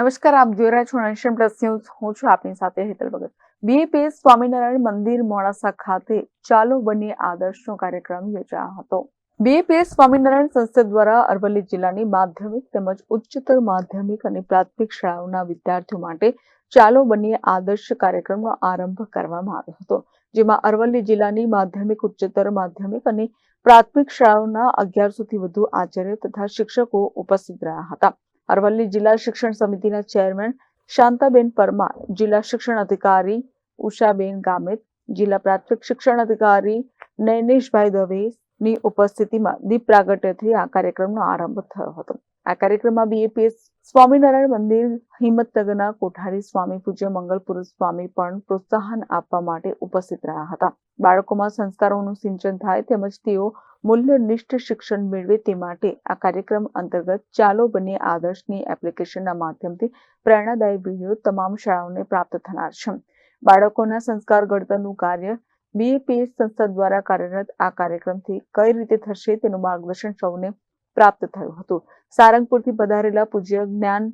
નમસ્કાર, આપ જોઈ રહ્યા છો નેશન પ્લસ ન્યૂઝ હું છું આપની સાથે હેતલ ભગત. બીએપીએસ સ્વામિનારાયણ મંદિર મોડાસા ખાતે ચાલો બનીએ આદર્શનો કાર્યક્રમ યોજાયો હતો. બીએપીએસ સ્વામિનારાયણ સંસ્થા દ્વારા અરવલ્લી જિલ્લાની માધ્યમિક તેમજ ઉચ્ચતર માધ્યમિક અને પ્રાથમિક શાળાઓના વિદ્યાર્થીઓ માટે ચાલો બનીએ આદર્શ કાર્યક્રમનો આરંભ કરવામાં આવ્યો હતો, જેમાં અરવલ્લી જિલ્લાની માધ્યમિક, ઉચ્ચતર માધ્યમિક અને પ્રાથમિક શાળાઓના અગિયારસોથી વધુ આચાર્ય તથા શિક્ષકો ઉપસ્થિત રહ્યા હતા. અરવલ્લી જિલ્લા શિક્ષણ સમિતિના ચેરમેન શાંતાબેન પરમાર, જિલ્લા શિક્ષણ અધિકારી ઉષાબેન ગામિત, જિલ્લા પ્રાથમિક શિક્ષણ અધિકારી નૈનેશભાઈ દવેની ઉપસ્થિતિમાં દીપ પ્રાગટ્યથી આ કાર્યક્રમનો આરંભ થયો હતો. આ કાર્યક્રમમાં બીએપીએસ સ્વામિનારાયણ મંદિર, હિંમતનગરના કોઠારી સ્વામી પૂજ્ય મંગલ સ્વામી પણ પ્રોત્સાહન આપવા માટે ઉપસ્થિત રહ્યા હતા. બાળકોમાં સંસ્કારોનું સિંચન થાય તેમજ તેઓ મૂલ્યનિષ્ઠ શિક્ષણ મેળવે તે માટે આ કાર્યક્રમ અંતર્ગત ચાલો બને આદર્શની એપ્લિકેશનના માધ્યમથી પ્રેરણાદાયી વીડિયો તમામ શાળાઓને પ્રાપ્ત થનાર છે. બાળકોના સંસ્કાર ઘડતરનું કાર્ય બીએપીએસ સંસ્થા દ્વારા કાર્યરત આ કાર્યક્રમથી કઈ રીતે થશે તેનું માર્ગદર્શન સૌને પ્રાપ્ત થયું હતું. સારંગપુરથી પધારેલા પૂજ્ય જ્ઞાન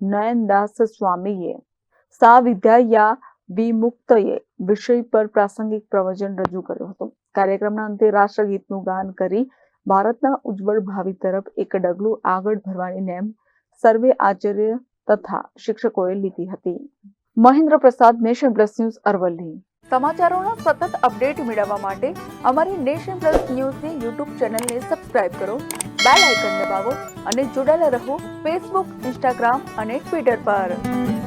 નયનદાસ સ્વામીએ સા વિદ્યા વિમુક્તએ વિષય પર પ્રાસંગિક પ્રવચન રજૂ કર્યો હતો. કાર્યક્રમના અંતે રાષ્ટ્રગીતનું ગાન કરી ભારતના ઉજ્જવળ ભાવિ તરફ એક ડગલું આગળ ભરવાની નેમ સર્વે આચાર્ય તથા શિક્ષકોએ લીધી હતી. મહેન્દ્ર પ્રસાદ નેશન પ્લસ ન્યૂઝ અરવલ્લી. સમાચારોના સતત અપડેટ મેળવવા માટે અમારી નેશન પ્લસ ન્યૂઝની યુટ્યુબ ચેનલને સબસ્ક્રાઇબ કરો, બેલ આઇકન દબાવો અને જોડાયેલા રહો ફેસબુક, ઇન્સ્ટાગ્રામ અને ટ્વિટર પર.